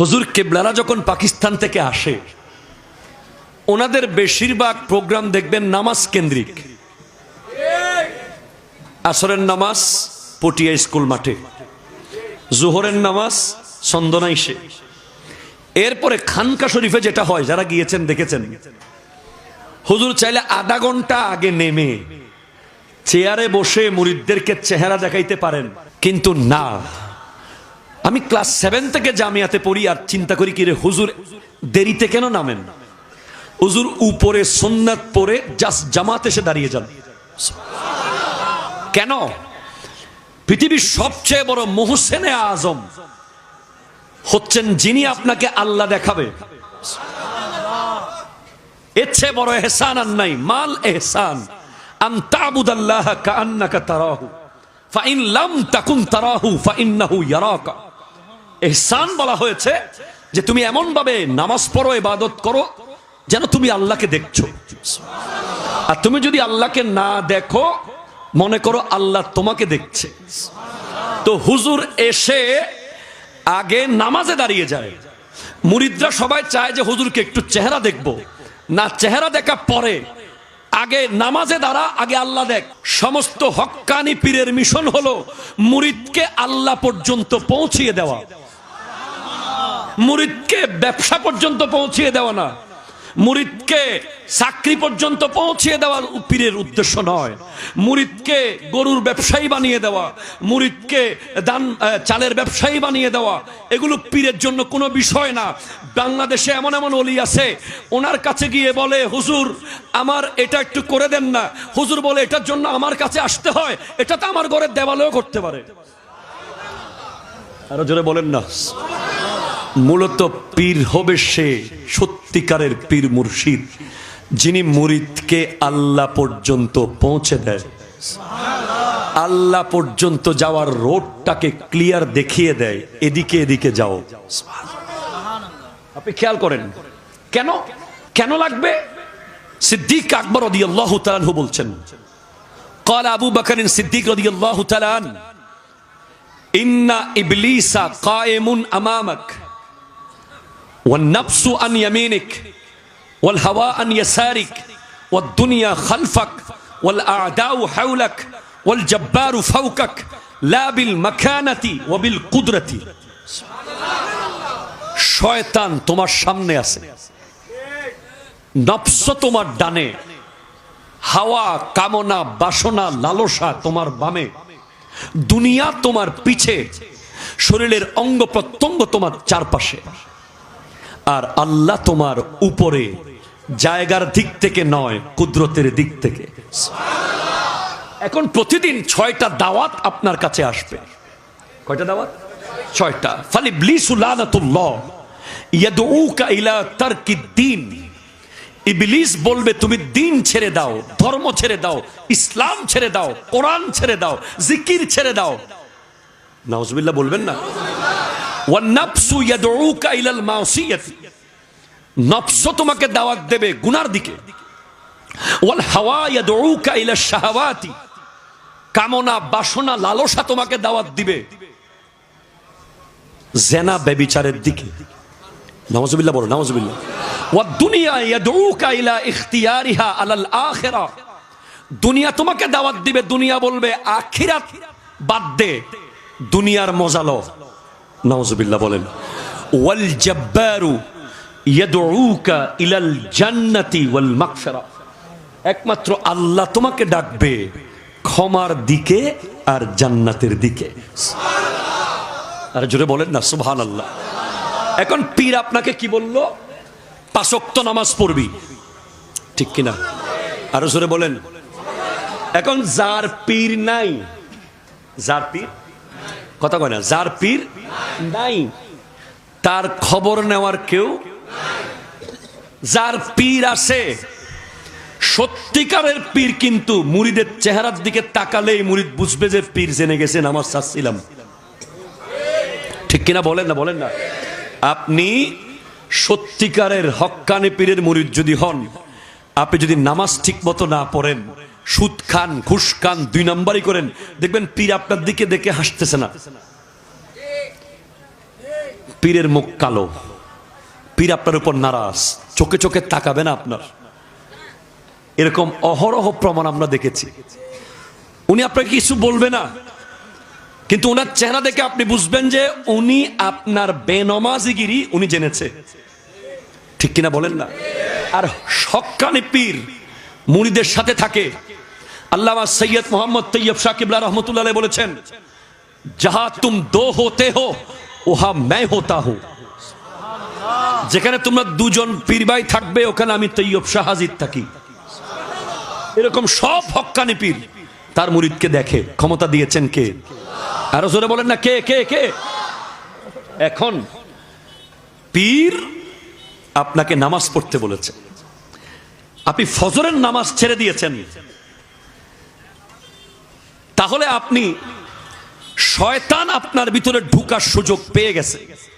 হুজুর কেবলারা যখন পাকিস্তান থেকে আসে, ওনাদের বেশিরভাগ প্রোগ্রাম দেখবেন নামাজ কেন্দ্রিক। আসরের নামাজ পটিয়া স্কুল মাঠে, জোহরের নামাজ চন্দনাইশে এরপরে খানকা শরীফে যেটা হয়, যারা গিয়েছেন, দেখেছেন। হুজুর চাইলে আধা ঘণ্টা আগে নেমে চেয়ারে বসে মুরিদদেরকে চেহারা দেখাইতে পারেন, কিন্তু না। আমি ক্লাস সেভেন থেকে জামিয়াতে পড়ি, আর চিন্তা করি কি রে, হুজুর দেরিতে কেন নামেন? হুজুর উপরে সুন্নাত পরে জাস্ট জামাত এসে দাঁড়িয়ে যান। কেন? পৃথিবীর সবচেয়ে বড় মোহসেনে আজম হচ্ছেন যিনি আপনাকে আল্লাহ দেখাবে। এর বড় এহসান আর নাই, মাল এহসান। কাআন্নাকা তারাহু। ফাইন লাম তাকুন তারাহু ফাইন্নাহু ইয়ারাকা। এহসান বলা হয়েছে যে তুমি এমন ভাবে নামাজ পড়ো, ইবাদত করো যেন তুমি আল্লাহকে দেখছ। আর তুমি যদি আল্লাহকে না দেখো, মনে করো আল্লাহ তোমাকে দেখছে। তো হুজুর এসে আগে নামাজে দাঁড়িয়ে যায়। মুরিদরা সবাই চায় যে হুজুরকে একটু চেহারা দেখব। না, চেহারা দেখা পরে। আগে নামাজে দাঁড়া, আগে আল্লাহ দেখ। সমস্ত হক্কানি পীরের মিশন হলো মুরিদকে আল্লাহ পর্যন্ত পৌঁছিয়ে দেওয়া। মুরিদকে ব্যবসা পর্যন্ত পৌঁছিয়ে দেওয়া না। মুরিদকে চাকরি পর্যন্ত পৌঁছিয়ে দেওয়া পীরের উদ্দেশ্য নয়। মুরিদকে গরুর ব্যবসায়ী বানিয়ে দেওয়া, মুরিদকে দান চালের ব্যবসায়ী বানিয়ে দেওয়া, এগুলো পীরের জন্য কোনো বিষয় না। বাংলাদেশে এমন এমন অলি আছে, ওনার কাছে গিয়ে বলে, হুজুর, আমার এটা একটু করে দেন না। হুজুর বলে, এটার জন্য আমার কাছে আসতে হয়, এটা তো আমার ঘরের দেওয়ালেও করতে পারে। আরও জোরে বলেন না। মূলত পীর হবে সে সত্যিকারের পীর মুর্শিদ যিনি মুরিদকে আল্লাহ পর্যন্ত পৌঁছে দেয় আল্লাহ পর্যন্ত যাওয়ার রোডটাকে ক্লিয়ার দেখিয়ে দেয় এদিকে এদিকে যাও আপনি খেয়াল করেন কেন কেন লাগবে সিদ্দিক আকবর রদি আল্লাহ তালানহু বলছেন قال আবু বকর সিদ্দিক রদি আল্লাহ তালান ইন্না ইবলিসা কায়েমুন আমামাক والنفس عن يمينك والهواء عن يسارك والدنيا خلفك والأعداء حولك والجبار فوقك لا بالمكانة وبالقدرة শয়তান তোমার সামনে আছে নফস তোমার ডানে হাওয়া কামনা বাসনা লালসা তোমার বামে দুনিয়া তোমার পিছে শরীরের অঙ্গ প্রত্যঙ্গ তোমার চারপাশে আর আল্লাহ তোমার উপরে জায়গার দিক থেকে নয় কুদরতের দিক থেকে। এখন প্রতিদিন ছয়টা দাওয়াত আপনার কাছে আসবে। কয়টা দাওয়াত? ছয়টা। ফালি ব্লিসুলানাতুল্লাহ ইয়াদউকা ইলা তারকিদ্দিন ইবলিস বলবে তুমি দিন ছেড়ে দাও ধর্ম ছেড়ে দাও ইসলাম ছেড়ে দাও কোরআন ছেড়ে দাও জিকির ছেড়ে দাও। নাউজুবিল্লাহ বলবেন না? ওয়ান ওয়ান্নাফসু ইয়াদউকা ইলাল মাসিয়াতি। নফস তোমাকে দাওয়াত দেবে গুনার দিকে। ওয়াল হাওয়া ইলা শাহাওয়াতি। কামনা, বাসনা, লালসা তোমাকে দাওয়াত দিবে। জেনা বেবিচারের দিকে। নাউজুবিল্লাহ বলো নাউজুবিল্লাহ ওয়া দুনিয়া ইয়াদউকা ইলা ইখতিয়ারিহা আলাল আখিরা। দুনিয়া তোমাকে দাওয়াত দিবে, দুনিয়া বলবে আখিরাত বাদ দে, দুনিয়ার মজা লো নাউজুবিল্লাহ বলেন। ওয়াল জাব্বারু একমাত্র আল্লাহ তোমাকে ডাকবে ক্ষমার দিকে আর জান্নাতের দিকে। আর জোরে বলেন না, সুবহানাল্লাহ। এখন পীর আপনাকে কি বলল? পাঁচক্ত নামাজ পড়বি। ঠিক কিনা? আরও জোরে বলেন। এখন যার পীর নাই, যার পীর? কথা কয় না, যার পীর নাই, তার খবর নেওয়ার কেউ যার পীর আছে, সত্যিকারের পীর কিন্তু মুরিদের চেহারার দিকে তাকালেই মুরিদ বুঝবে যে পীর জেনে গেছে, নামাজ চাচ্ছিলাম ঠিক কিনা বলেন না বলেন না। আপনি সত্যিকারের হক্কানি পীরের মুরিদ যদি হন, আপনি যদি নামাজ ঠিক মতো না পড়েন, সুদ খান, ঘুষ খান, দুই নাম্বারই করেন, দেখবেন পীর আপনার দিকে দেখে হাসতেছে না। পীরের মুখ কালো। পীর আপনার উপর নারাজ। চোখে চোখে তাকাবে না আপনার। এরকম অহরহ প্রমাণ আমরা দেখেছি। উনি আপনাকে কিছু বলবে না। কিন্তু ওনার চেহারা দেখে আপনি বুঝবেন যে উনি আপনার বেনমাজিগিরি উনি জেনেছে। ঠিক কিনা বলেন না? আর সকানে পীর মুড়িদের সাথে থাকে। আল্লামা সৈয়দ মোহাম্মদ তৈয়ব সাকিবুল্লাহ রহমতুল্লাহ বলেছেন, যাহা তুম দো হতে হো ওহা ম্যায় হতা হো। যেখানে তোমরা দুজন পীর ভাই থাকবে, ওখানে আমি তৈয়ব শাহ থাকি। এরকম সব হক্কানি পীর। তার মুরিদকে দেখে, ক্ষমতা দিয়েছেন কে? আরও জোরে বলেন না, কে কে কে? এখন, পীর আপনাকে নামাজ পড়তে বলেছে। আপনি ফজরের নামাজ ছেড়ে দিয়েছেন। তাহলে আপনি শয়তান আপনার ভিতরে ঢুকার সুযোগ পেয়ে গেছে।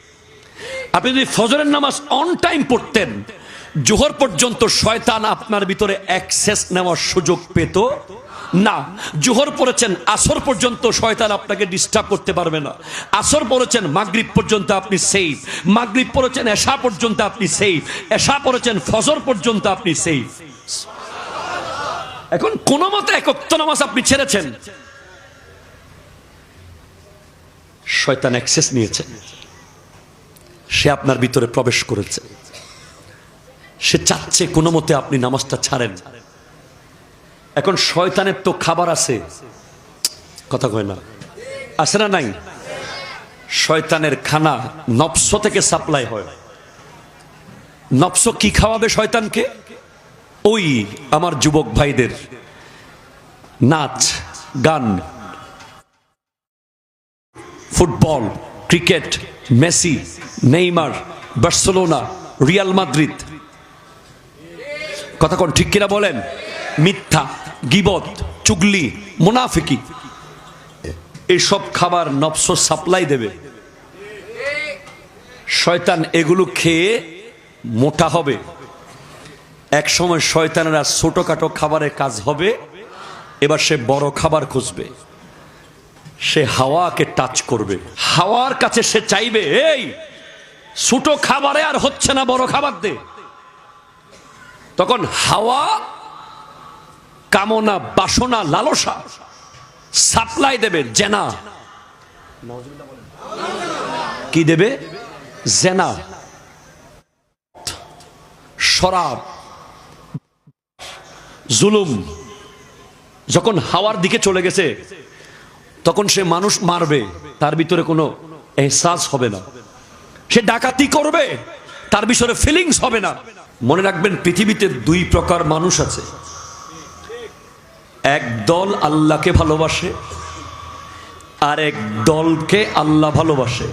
আপনি যদি ফজরের নামাজ অন টাইম পড়তেন, জোহর পর্যন্ত শয়তান আপনার ভিতরে অ্যাক্সেস নেওয়ার সুযোগ পেত। না, জোহর পড়েছেন, আসর পর্যন্ত শয়তান আপনাকে ডিস্টার্ব করতে পারবে না। আসর পড়েছেন, মাগরিব পর্যন্ত আপনি সেফ মাগরিব পড়েছেন, এশা পর্যন্ত আপনি সেফ এশা পড়েছেন, ফজর পর্যন্ত আপনি সেফ এখন কোন মতে একত্র নামাজ আপনি ছেড়েছেন। শয়তান অ্যাক্সেস নিয়েছে। সে আপনার ভিতরে প্রবেশ করেছে। সে চাচ্ছে কোনো মতে আপনি নামাজটা ছাড়েন। এখন শয়তানের তো খাবার আছে। কথা কয় না। আছে না নাই? শয়তানের খানা নফস থেকে সাপ্লাই হয়। নফস কি খাওয়াবে শয়তানকে? ওই আমার যুবক ভাইদের নাচ, গান, football, cricket Messi, Neymar, Barcelona, Real Madrid. কথা কোন ঠিক কিনা বলেন? মিথ্যা গিবত চুগলি, মুনাফিকি। এইসব খাবার নফস সাপ্লাই দেবে। শয়তান এগুলো খেয়ে মোটা হবে। এক সময় শয়তানেরা ছোটখাটো খাবারের কাজ হবে, এবার সে বড় খাবার খুঁজবে। সে হাওয়াকে টাচ করবে। হাওয়ার কাছে সে চাইবে, এই ছোট খাবারে আর হচ্ছে না, বড় খাবার দে। তখন হাওয়া কামনা, বাসনা, লালসা সাপ্লাই দেবে জেনা। কি দেবে? জেনা। শরাব। জুলুম। যখন হাওয়ার দিকে চলে গেছে তখন সে মানুষ মারবে, তার ভিতরে কোনো এহসাস হবে না। সে ডাকাতি করবে, তার বিষয়ে ফিলিংস হবে না। মনে রাখবেন, পৃথিবীতে দুই প্রকার মানুষ আছে। এক দল আল্লাহকে ভালোবাসে, আর এক দলকে আল্লাহ ভালোবাসে।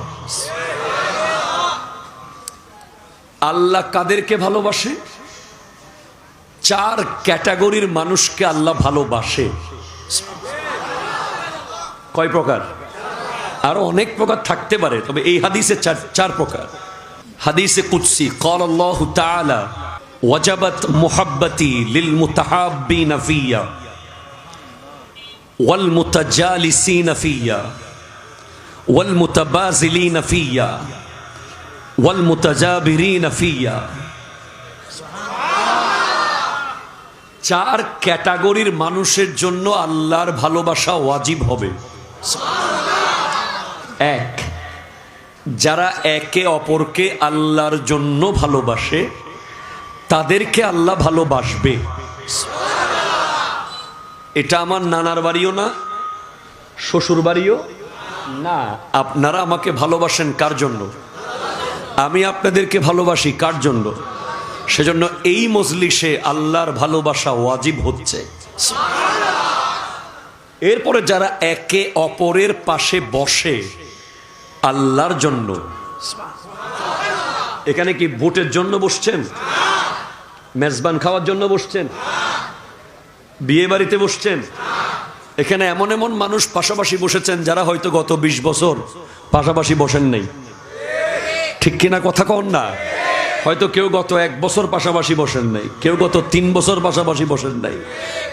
আল্লাহ কাদেরকে ভালোবাসে? চার ক্যাটাগরির মানুষকে আল্লাহ ভালোবাসে। কয় প্রকার? আরও অনেক প্রকার থাকতে পারে, তবে এই হাদিসে চার চার প্রকার। হাদিসে কুৎসি কল আল্লাহ তাআলা ওয়াজাবাত মুহাব্বাতি লিল মুতাহাব্বিনা ফিয়া ওয়াল মুতাজালিসিনা ফিয়া ওয়াল মুতাবাজিলিনা ফিয়া ওয়াল মুতাজাবিরিনা ফিয়া। চার ক্যাটাগরির মানুষের জন্য আল্লাহর ভালোবাসা ওয়াজিব হবে। এক। যারা একে অপরকে আল্লাহর জন্য ভালোবাসে, তাদেরকে আল্লাহ ভালোবাসবে। এটা আমার নানার বাড়িও না, শ্বশুর বাড়িও না। আপনারা আমাকে ভালোবাসেন কার জন্য? আমি আপনাদেরকে ভালোবাসি কার জন্য? সেজন্য এই মজলিসে আল্লাহর ভালোবাসা ওয়াজিব হচ্ছে। এরপরে যারা একে অপরের পাশে বসে আল্লাহর জন্য, এখানে কি ভোটের জন্য বসছেন? মেজবান খাওয়ার জন্য বসছেন? বিয়ে বাড়িতে বসছেন? এখানে এমন এমন মানুষ পাশাপাশি বসেছেন যারা হয়তো গত ২০ বছর পাশাপাশি বসেন নেই। ঠিক কিনা কথা কন না? হয়তো কেউ গত এক বছর পাশাপাশি বসেন নাই, কেউ গত তিন বছর পাশাপাশি বসেন নাই,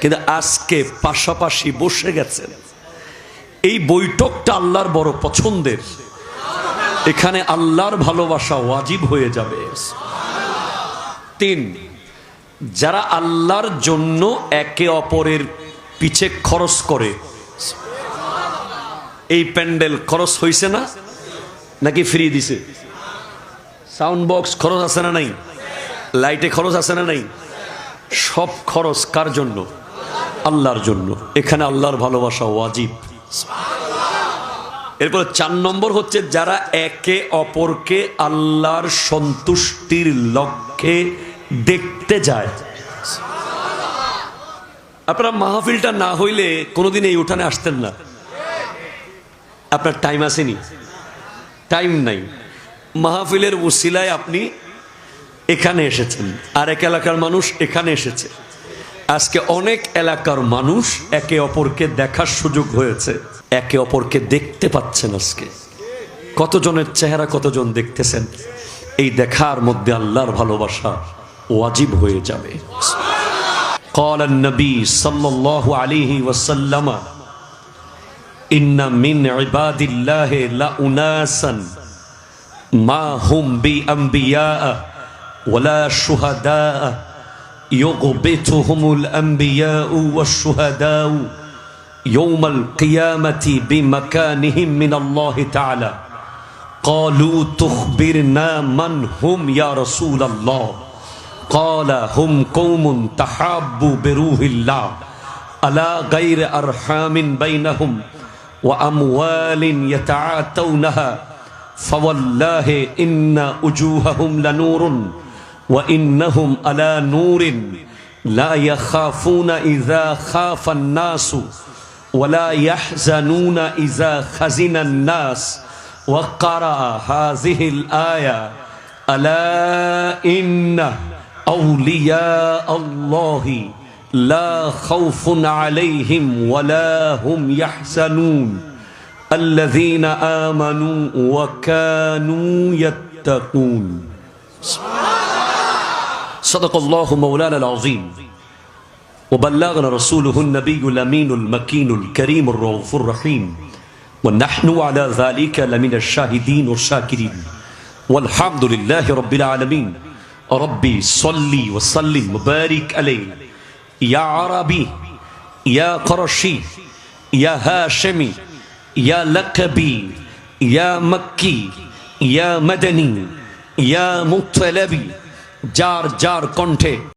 কিন্তু আজকে পাশাপাশি বসে গেছেন। এই বৈঠকটা আল্লাহর বড় পছন্দের। এখানে আল্লাহর ভালোবাসা ওয়াজিব হয়ে যাবে। তিন, যারা আল্লাহর জন্য একে অপরের পিছে খরচ করে, এই প্যান্ডেল খরচ হইছে না? নাকি ফ্রি দিছে? সাউন্ড বক্স খরচ আছে না নাই? লাইটে খরচ আছে না নাই? সব খরচ কার জন্য? আল্লাহর জন্য। এখানে আল্লাহর ভালোবাসা ওয়াজিব। এরপর চার নম্বর হচ্ছে যারা একে অপরকে আল্লাহর সন্তুষ্টির লক্ষ্যে দেখতে যায়। আপনারা মাহফিলটা না হইলে কোনোদিন এই উঠানে আসতেন না। আপনার টাইম আসেনি। টাইম নাই। মাহফিলের উসিলায় আপনি এখানে এসেছেন আর এক এলাকার মানুষ এখানে এসেছে আজকে অনেক এলাকার মানুষ একে অপরকে দেখার সুযোগ হয়েছে একে অপরকে দেখতে পাচ্ছেন আজকে কতজনের চেহারা কতজন দেখতেছেন এই দেখার মধ্যে আল্লাহর ভালোবাসা ওয়াজিব হয়ে যাবে قال النبي صلى الله عليه وسلم إن من عباد الله لأناسا ما هم بأنبياء ولا شهداء. يغبطهم الأنبياء والشهداء يوم القيامة بمكانهم من الله تعالى. قالوا تخبرنا من هم يا رسول الله. قال هم قوم تحابوا بروح الله. ألا غير أرحام بينهم وأموال يتعاتونها فوالله إن وجوههم لنور وإنهم على نور. لا يخافون إذا خاف الناس ولا يحزنون إذا خزن الناس. وقرأ هذه الآية ألا إن أولياء الله لا خوف عليهم ولا هم يحزنون. الذين آمنوا وكانوا يتقون. صدق الله مولانا العظيم. وبلغنا رسوله النبي الأمين المكين الكريم الرؤوف الرحيم. ونحن على ذلك لمن الشاهدين والشاكرين. والحمد لله رب العالمين. ربي صلي وسلم وبارك عليه. يا عربي يا قرشي يا هاشمي ইয়া লাকবি ইয়া মক্কি ইয়া মদনী ইয়া মুতলাবি যার যার কণ্ঠে